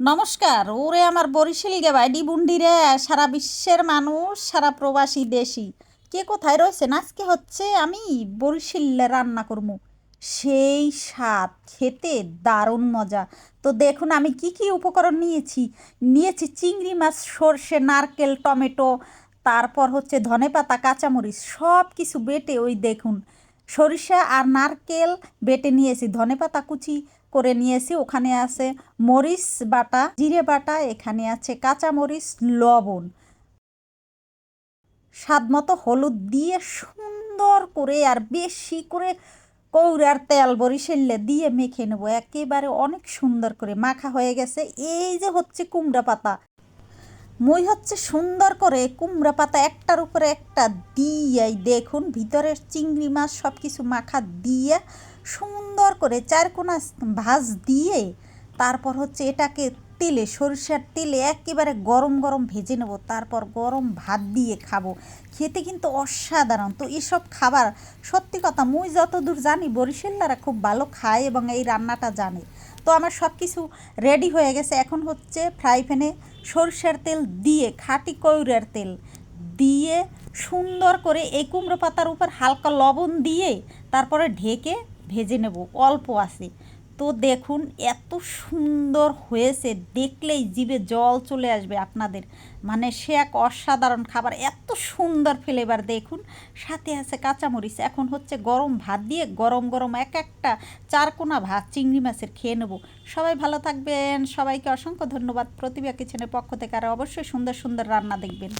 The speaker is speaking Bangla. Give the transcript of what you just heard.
নমস্কার, ওরে আমার বরিশিল গে বরিশাল গেবাইডি বুন্ডিরে সারা বিশ্বের মানুষ, সারা প্রবাসী দেশি। কে কোথায় রয়েছেন? আজকে হচ্ছে আমি বরিশালে রান্না করব। সেই স্বাদ, খেতে দারুণ মজা। তো দেখুন, আমি কি কি উপকরণ নিয়েছি। নিয়েছি চিংড়ি মাছ, সর্ষে, নারকেল, টমেটো, তারপর হচ্ছে ধনেপাতা, কাঁচামরিচ সব কিছু বেটে ওই দেখুন। সরিষা আর নারকেল বেটে নিয়েছি ধনেপাতা কুচি করে নিয়েছি, ওখানে আছে মরিচ বাটা, জিরে বাটা, এখানে আছে কাঁচা মরিচ, লবণ। স্বাদ মতো হলুদ দিয়ে সুন্দর করে আর বেশি করে কৌরার তেল বরিশালে দিয়ে মেখে নেব। একেবারে অনেক সুন্দর করে মাখা হয়ে গেছে। এই যে হচ্ছে কুমড়া পাতা। মই হচ্ছে সুন্দর করে কুমড়া পাতা একটার উপরে একটা দিয়াই দেখুন, ভিতরের চিংড়ি মাছ সব কিছু মাখা দিয়ে সুন্দর করে চার কোনা ভাজ দিয়ে তারপর হচ্ছে এটাকে তেলে, সরিষার তেলে একেবারে গরম গরম ভেজে নেব, তারপর গরম ভাত দিয়ে খাব। খেতে কিন্তু অসাধারণ। তো এসব খাবার, সত্যি কথা, মুই যতদূর জানি, বরিশাল্লারা খুব ভালো খায় এবং এই রান্নাটা জানে। তো আমার সব কিছু রেডি হয়ে গেছে। এখন হচ্ছে ফ্রাই প্যানে সরষের তেল দিয়ে, খাঁটি কৌরের তেল দিয়ে সুন্দর করে এই কুমড়ো পাতার উপর হালকা লবণ দিয়ে তারপরে ঢেকে ভেজে নেব। অল্প আছে। তো দেখুন, এত সুন্দর হয়েছে। দেখলেই জিভে জল চলে আসবে আপনাদের। মানে সে এক অসাধারণ খাবার, এত সুন্দর ফ্লেভার দেখুন। সাথে আছে কাঁচামরিচ, এখন হচ্ছে গরম ভাত দিয়ে গরম গরম এক একটা চারকোনা ভাত, চিংড়ি মাছের খেয়ে নেব। সবাই ভালো থাকবেন, সবাইকে অসংখ্য ধন্যবাদ। প্রতিভা কিচেনের পক্ষ থেকে আর অবশ্যই সুন্দর সুন্দর রান্না দেখবেন।